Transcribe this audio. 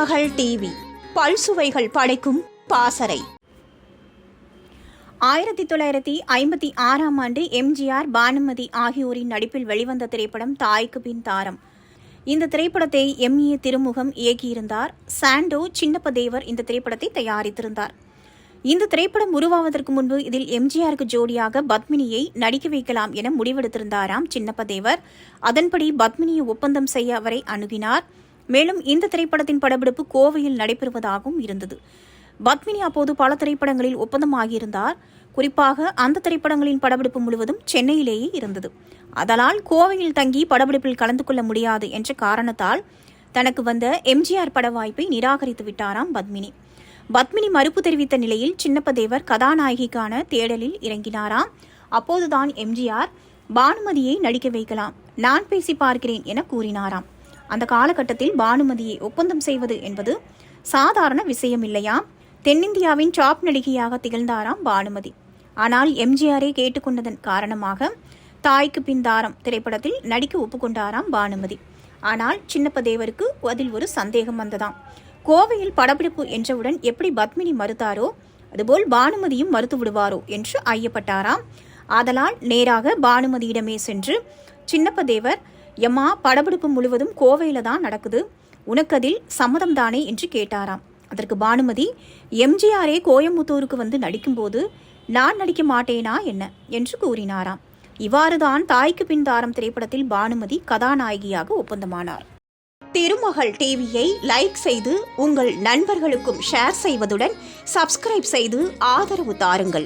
மகள் டிவி. பல்சுவைகள் படைக்கும் பாசறை. ஆயிரத்தி தொள்ளாயிரத்தி ஐம்பத்தி ஆறாம் ஆண்டு எம்ஜிஆர் பானுமதி ஆகியோரின் நடிப்பில் வெளிவந்த திரைப்படம் தாய்க்கு பின் தாரம். இந்த திரைப்படத்தை எம். ஏ. திருமுகம் இயக்கியிருந்தார். சாண்டோ சின்னப்பதேவர் இந்த திரைப்படத்தை தயாரித்திருந்தார். இந்த திரைப்படம் உருவாவதற்கு முன்பு இதில் எம்ஜிஆருக்கு ஜோடியாக பத்மினியை நடிக்க வைக்கலாம் என முடிவெடுத்திருந்தாராம் சின்னப்பதேவர் அதன்படி பத்மினியை ஒப்பந்தம் செய்ய அவரை அணுகினார். மேலும் இந்த திரைப்படத்தின் படப்பிடிப்பு கோவையில் நடைபெறுவதாகவும் இருந்தது. பத்மினி அப்போது பல திரைப்படங்களில் ஒப்பந்தமாகியிருந்தார். குறிப்பாக அந்த திரைப்படங்களின் படப்பிடிப்பு முழுவதும் சென்னையிலேயே இருந்தது. அதனால் கோவையில் தங்கி படப்பிடிப்பில் கலந்து கொள்ள முடியாது என்ற காரணத்தால் தனக்கு வந்த எம்ஜிஆர் பட வாய்ப்பை நிராகரித்து விட்டாராம் பத்மினி. பத்மினி மறுப்பு தெரிவித்த நிலையில் சின்னப்பதேவர் கதாநாயகிக்கான தேடலில் இறங்கினாராம். அப்போதுதான் எம்ஜிஆர் பானுமதியை நடிக்க வைக்கலாம் நான் பேசி பார்க்கிறேன் என கூறினாராம். அந்த காலகட்டத்தில் பானுமதியை ஒப்பந்தம் செய்வது என்பது சாதாரண விஷயம் இல்லையா தென்னிந்தியாவின் சாப் நடிகையாக திகழ்ந்தாராம் பானுமதி. ஆனால் எம்ஜிஆரே கேட்டுக்கொண்டதன் காரணமாக தாய்க்கு பின் தாரம் திரைப்படத்தில் நடிக்க ஒப்புக்கொண்டாராம் பானுமதி. ஆனால் சின்னப்பதேவருக்கு அதில் ஒரு சந்தேகம் வந்ததாம். கோவையில் படப்பிடிப்பு என்றவுடன் எப்படி பத்மினி மறுத்தாரோ அதுபோல் பானுமதியும் மறுத்து விடுவாரோ என்று ஐயப்பட்டாராம். ஆதலால் நேராக பானுமதியிடமே சென்று சின்னப்பதேவர் எம்மா படப்பிடிப்பு முழுவதும் கோவையில் தான் நடக்குது. உனக்கு அதில் சம்மதம் தானே என்று கேட்டாராம். அதற்கு பானுமதி எம்ஜிஆரே கோயம்புத்தூருக்கு வந்து நடிக்கும்போது நான் நடிக்க மாட்டேனா என்ன என்று கூறினாராம். இவ்வாறுதான் தாய்க்கு பின் தாரம் திரைப்படத்தில் பானுமதி கதாநாயகியாக ஒப்பந்தமானார். திருமகள் டிவியை லைக் செய்து உங்கள் நண்பர்களுக்கும் ஷேர் செய்வதுடன் சப்ஸ்கிரைப் செய்து ஆதரவு தாருங்கள்.